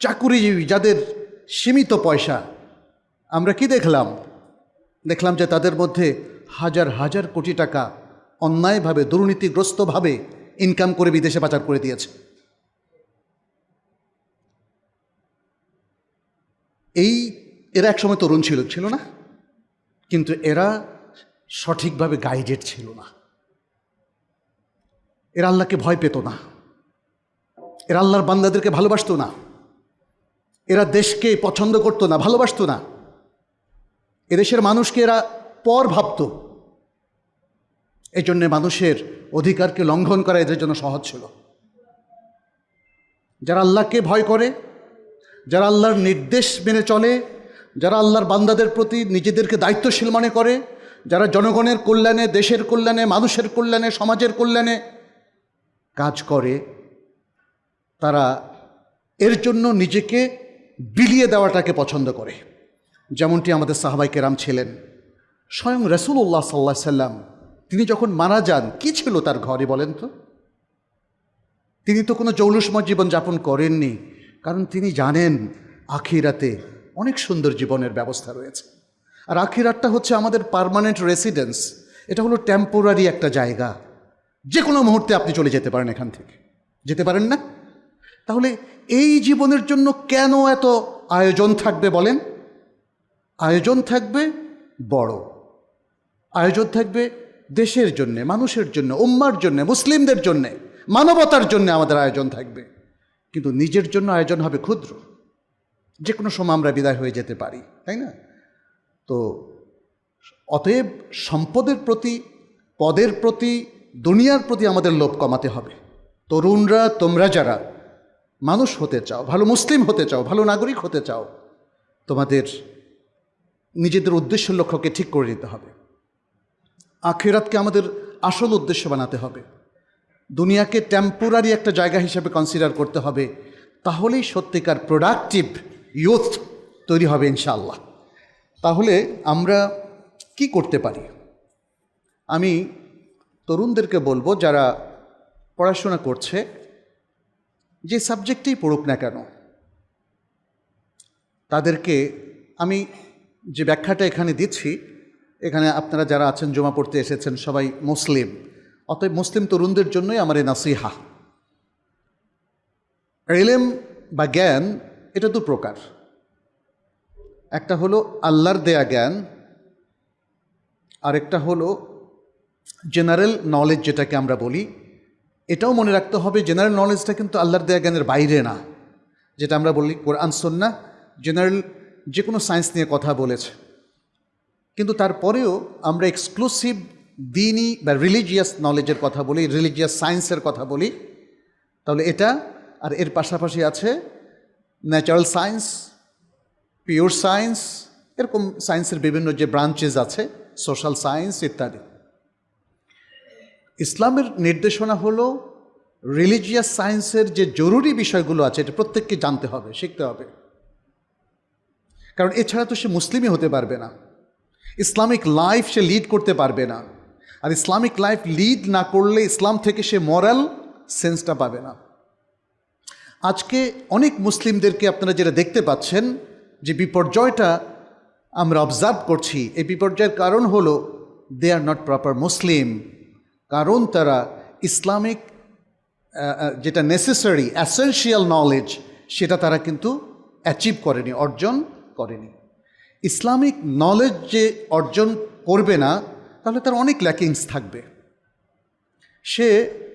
চাকুরিজীবী যাদের সীমিত পয়সা, আমরা কি দেখলাম? দেখলাম যে তাদের মধ্যে হাজার হাজার কোটি টাকা অন্যায়ভাবে, দুর্নীতিগ্রস্তভাবে ইনকাম করে বিদেশে পাচার করে দিয়েছে। এই এরা একসময় তরুণ ছিল ছিল না? কিন্তু এরা সঠিকভাবে গাইডেড ছিল না। এরা আল্লাহকে ভয় পেত না। এরা আল্লাহর বান্দাদেরকে ভালোবাসতো না। এরা দেশকে পছন্দ করতো না, ভালোবাসতো না। এদেশের মানুষকে এরা পর ভাবত। জন্যে মানুষের অধিকারকে লঙ্ঘন করা এদের জন্য সহজ ছিল। যারা আল্লাহকে ভয় করে, যারা আল্লাহর নির্দেশ মেনে চলে, যারা আল্লাহর বান্দাদের প্রতি নিজেদেরকে দায়িত্বশীল মনে করে, যারা জনগণের কল্যাণে, দেশের কল্যাণে, মানুষের কল্যাণে, সমাজের কল্যাণে কাজ করে, তারা এর জন্য নিজেকে বিলিয়ে দেওয়াটাকে পছন্দ করে। যেমনটি আমাদের সাহাবাই কেরাম ছিলেন। স্বয়ং রসুল্লাহ সাল্লাহ সাল্লাম, তিনি যখন মারা যান, কি ছিল তার ঘরে বলেন তো? তিনি তো কোনো জৌলুসময় জীবনযাপন করেননি, কারণ তিনি জানেন আখিরাতে অনেক সুন্দর জীবনের ব্যবস্থা রয়েছে। আর আখিরাতটা হচ্ছে আমাদের পার্মানেন্ট রেসিডেন্স, এটা হলো টেম্পোরারি একটা জায়গা। যে কোনো মুহূর্তে আপনি চলে যেতে পারেন এখান থেকে। যেতে পারেন না? তাহলে এই জীবনের জন্য কেন এত আয়োজন থাকবে বলেন? আয়োজন থাকবে বড়। আয়োজন থাকবে দেশের জন্যে, মানুষের জন্য, উম্মার জন্যে, মুসলিমদের জন্যে, মানবতার জন্য আমাদের আয়োজন থাকবে। কিন্তু নিজের জন্য আয়োজন হবে ক্ষুদ্র। যে কোনো সময় আমরা বিদায় হয়ে যেতে পারি, তাই না? তো অতএব সম্পদের প্রতি, পদের প্রতি, দুনিয়ার প্রতি আমাদের লোভ কমাতে হবে। তরুণরা, তোমরা যারা মানুষ হতে চাও, ভালো মুসলিম হতে চাও, ভালো নাগরিক হতে চাও, তোমাদের নিজেদের উদ্দেশ্য লক্ষ্যকে ঠিক করে নিতে হবে। আখেরাতকে আমাদের আসল উদ্দেশ্য বানাতে হবে। দুনিয়াকে টেম্পোরারি একটা জায়গা হিসেবে কনসিডার করতে হবে, তাহলেই সত্যিকার প্রোডাক্টিভ ইউথ তৈরি হবে ইনশাআল্লাহ। তাহলে আমরা কি করতে পারি? আমি তরুণদেরকে বলব, যারা পড়াশোনা করছে যে সাবজেক্টেই পড়ুক না কেন, তাদেরকে আমি যে ব্যাখ্যাটা এখানে দিচ্ছি, এখানে আপনারা যারা আছেন, জমা পড়তে এসেছেন, সবাই মুসলিম। অতএব মুসলিম তরুণদের জন্যই আমার এই নাসিহা। এলেম বা জ্ঞান, এটা দু প্রকার। একটা হলো আল্লাহর দেয়া জ্ঞান, আরেকটা হলো জেনারেল নলেজ যেটাকে আমরা বলি এটাও মনে রাখতে হবে জেনারেল নলেজটা কিন্তু আল্লাহর দেয়া জ্ঞানের বাইরে না। যেটা আমরা বলি কোরআন সন্না জেনারেল যে কোনো সায়েন্স নিয়ে কথা বলেছে। কিন্তু তারপরেও আমরা এক্সক্লুসিভ দিনই বা রিলিজিয়াস নলেজের কথা বলি রিলিজিয়াস সায়েন্সের কথা বলি, তাহলে এটা আর এর পাশাপাশি আছে ন্যাচারাল সায়েন্স পিওর সায়েন্স এরকম সায়েন্সের বিভিন্ন যে ব্রাঞ্চেস আছে সোশ্যাল সায়েন্স ইত্যাদি। ইসলামের নির্দেশনা হলো রিলিজিয়াস সায়েন্সের যে জরুরি বিষয়গুলো আছে, এটা প্রত্যেককে জানতে হবে, শিখতে হবে। কারণ এছাড়া তো সে মুসলিমই হতে পারবে না। ইসলামিক লাইফ সে লিড করতে পারবে না। আর ইসলামিক লাইফ লিড না করলে ইসলাম থেকে সে মরাল সেন্সটা পাবে না। আজকে অনেক মুসলিমদেরকে আপনারা যেটা দেখতে পাচ্ছেন, যে বিপর্যয়টা আমরা অবজার্ভ করছি। এই বিপর্যয়ের কারণ হলো দে আর নট প্রপার মুসলিম কারণ তারা ইসলামিক যেটা নেসেসারি অ্যাসেন্সিয়াল নলেজ সেটা তারা কিন্তু অ্যাচিভ করেনি, অর্জন করেনি। ইসলামিক নলেজ যে অর্জন করবে না, তাহলে তার অনেক ল্যাকিংস থাকবে। সে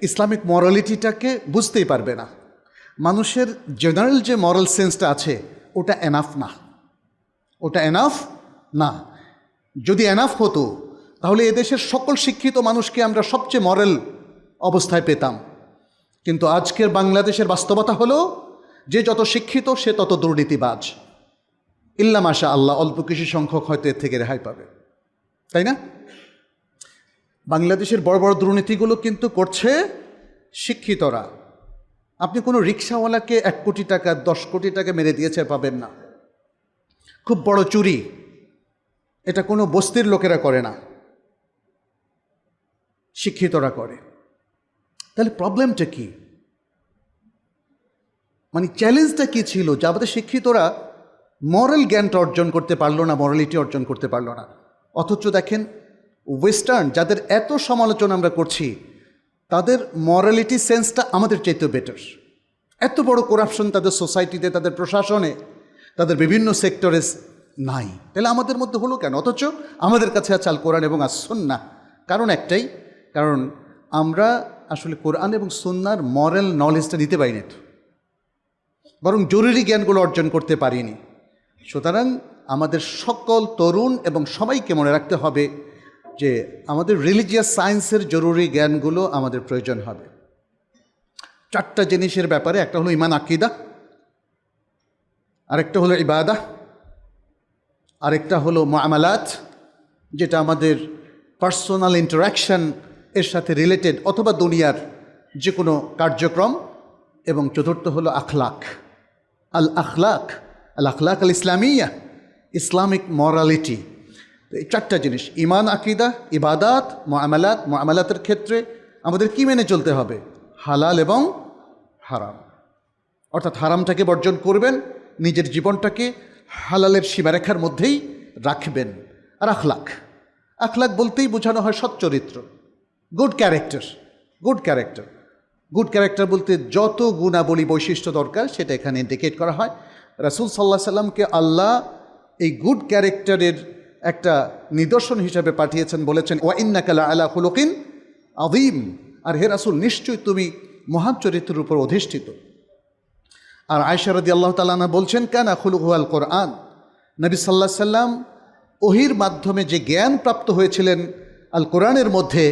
ইসলামিক মরালিটিটাকে বুঝতেই পারবে না। মানুষের জেনারেল যে মরাল সেন্সটা আছে, ওটা এনাফ না। ওটা এনাফ না। যদি এনাফ হতো তাহলে এদেশের সকল শিক্ষিত মানুষকে আমরা সবচেয়ে মরেল অবস্থায় পেতাম। কিন্তু আজকের বাংলাদেশের বাস্তবতা হলো, যে যত শিক্ষিত, সে তত দুর্নীতিবাজ। ইল্লা মাশা আল্লাহ অল্প কিছু সংখ্যক হয়তো এর থেকে রেহাই পাবে। তাই না? বাংলাদেশের বড় বড় দুর্নীতিগুলো কিন্তু করছে শিক্ষিতরা। আপনি কোনো রিক্সাওয়ালাকে এক কোটি টাকা, দশ কোটি টাকা মেরে দিয়েছে পাবেন না। খুব বড় চুরি। এটা কোনো বস্তির লোকেরা করে না। শিক্ষিতরা করে। তাহলে প্রবলেমটা কি? মানে চ্যালেঞ্জটা কী ছিল? যে আমাদের শিক্ষিতরা মরাল জ্ঞানটা অর্জন করতে পারল না মরালিটি অর্জন করতে পারল না। অথচ দেখেন ওয়েস্টার্ন যাদের এত সমালোচনা আমরা করছি, তাদের মরালিটি সেন্সটা আমাদের চাইতে বেটার এত বড় করাপশন তাদের সোসাইটিতে তাদের প্রশাসনে, তাদের বিভিন্ন সেক্টরে নাই। তাহলে আমাদের মধ্যে হলো কেন? অথচ আমাদের কাছে আছে আল কোরআন এবং আসন্না কারণ একটাই কারণ আমরা আসলে কোরআন এবং সন্ন্যার মরাল নলেজটা নিতে পারি না বরং জরুরি জ্ঞানগুলো অর্জন করতে পারিনি। সুতরাং আমাদের সকল তরুণ এবং সবাইকে মনে রাখতে হবে যে আমাদের রিলিজিয়াস সায়েন্সের জরুরি জ্ঞানগুলো আমাদের প্রয়োজন হবে। চারটা জিনিসের ব্যাপারে একটা হলো ইমান আকিদা, আরেকটা হলো ইবাদা, আরেকটা হলো মামালাত যেটা আমাদের পার্সোনাল ইন্টারাকশন এর সাথে রিলেটেড অথবা দুনিয়ার যে কোনো কার্যক্রম। এবং চতুর্থ হলো আখলাক। আল আখলাক আল আখলাক আল ইসলামিয়া, ইসলামিক মরালিটি এই চারটা জিনিস ইমান আকিদা, ইবাদাত মামালাত মামালাতের ক্ষেত্রে আমাদের কি মেনে চলতে হবে? হালাল এবং হারাম। অর্থাৎ হারামটাকে বর্জন করবেন, নিজের জীবনটাকে হালালের সীমারেখার মধ্যেই রাখবেন। আর আখলাখ আখলাখ বলতেই বোঝানো হয় সচ্চরিত্র good character good character good character বলতে যত গুণাবলী বৈশিষ্ট্য দরকার সেটা এখানে ইন্ডিকেট করা হয়। রাসুল সাল্লাহ সাল্লামকে আল্লাহ এই গুড ক্যারেক্টারের একটা নিদর্শন হিসাবে পাঠিয়েছেন, বলেছেন, ওয়া ইন্নাকালা আলা হুলকিন আদিম আর হে রাসুল, নিশ্চয়ই তুমি মহান চরিত্রের উপর অধিষ্ঠিত। আর আয়সারদি আল্লাহ তালানা বলছেন, কেন খুলুহু আল কোরআন। নবী সাল্লাহ সাল্লাম ওহির মাধ্যমে যে জ্ঞান প্রাপ্ত হয়েছিলেন, আল কোরআনের মধ্যে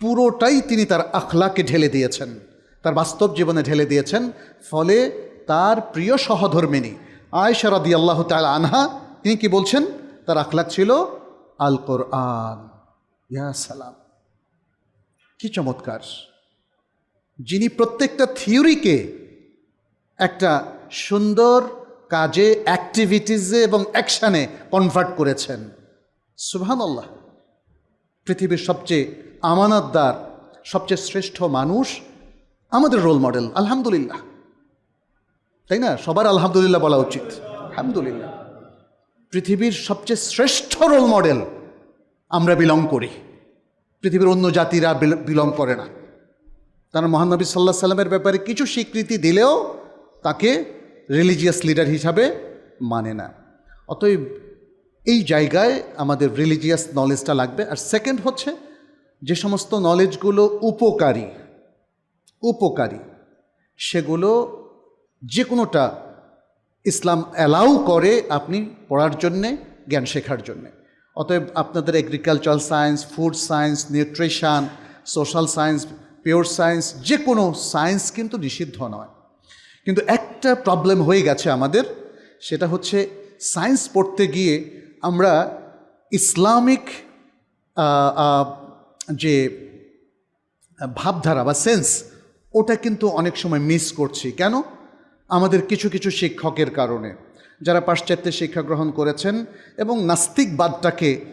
পুরোটাই তিনি তার আখলাকে ঢেলে দিয়েছেন। তার বাস্তব জীবনে ঢেলে দিয়েছেন। ফলে তার প্রিয় সহধর্মিনী আয়সা রাদি আল্লাহ তালা আনহা, তিনি কি বলছেন? তার আখলাক ছিল আল কোরআন ইয়া সালাম। কি চমৎকার। যিনি প্রত্যেকটা থিওরিকে একটা সুন্দর কাজে অ্যাক্টিভিটিসে এবং অ্যাকশানে কনভার্ট করেছেন। আল্লাহ পৃথিবীর সবচেয়ে আমানতদার সবচেয়ে শ্রেষ্ঠ মানুষ আমাদের রোল মডেল আলহামদুলিল্লাহ। তাই না? সবার আলহামদুলিল্লাহ বলা উচিত। আলহামদুলিল্লাহ। পৃথিবীর সবচেয়ে শ্রেষ্ঠ রোল মডেল আমরা বিলং করি। পৃথিবীর অন্য জাতিরা বিলং করে না। তারা মহানবী সাল্লাহ সাল্লামের ব্যাপারে কিছু স্বীকৃতি দিলেও তাকে রিলিজিয়াস লিডার হিসাবে মানে না। অতএব এই জায়গায় আমাদের রিলিজিয়াস নলেজটা লাগবে। আর সেকেন্ড হচ্ছে যে সমস্ত নলেজগুলো উপকারী উপকারী, সেগুলো যে কোনোটা ইসলাম অ্যালাউ করে আপনি পড়ার জন্যে, জ্ঞান শেখার জন্যে। অতএব আপনাদের agricultural science food science nutrition social science pure science যে কোনো সায়েন্স কিন্তু নিষিদ্ধ নয়। কিন্তু একটা প্রবলেম হয়ে গেছে আমাদের, সেটা হচ্ছে সায়েন্স পড়তে গিয়ে আমরা ইসলামিক যে ভাবধারা বা সেন্স ওটা কিন্তু অনেক সময় মিস করছি। কেন? আমাদের কিছু কিছু শিক্ষকের কারণে। যারা পাশ্চাত্যে শিক্ষা গ্রহণ করেছেন এবং নাস্তিকবাদটাকে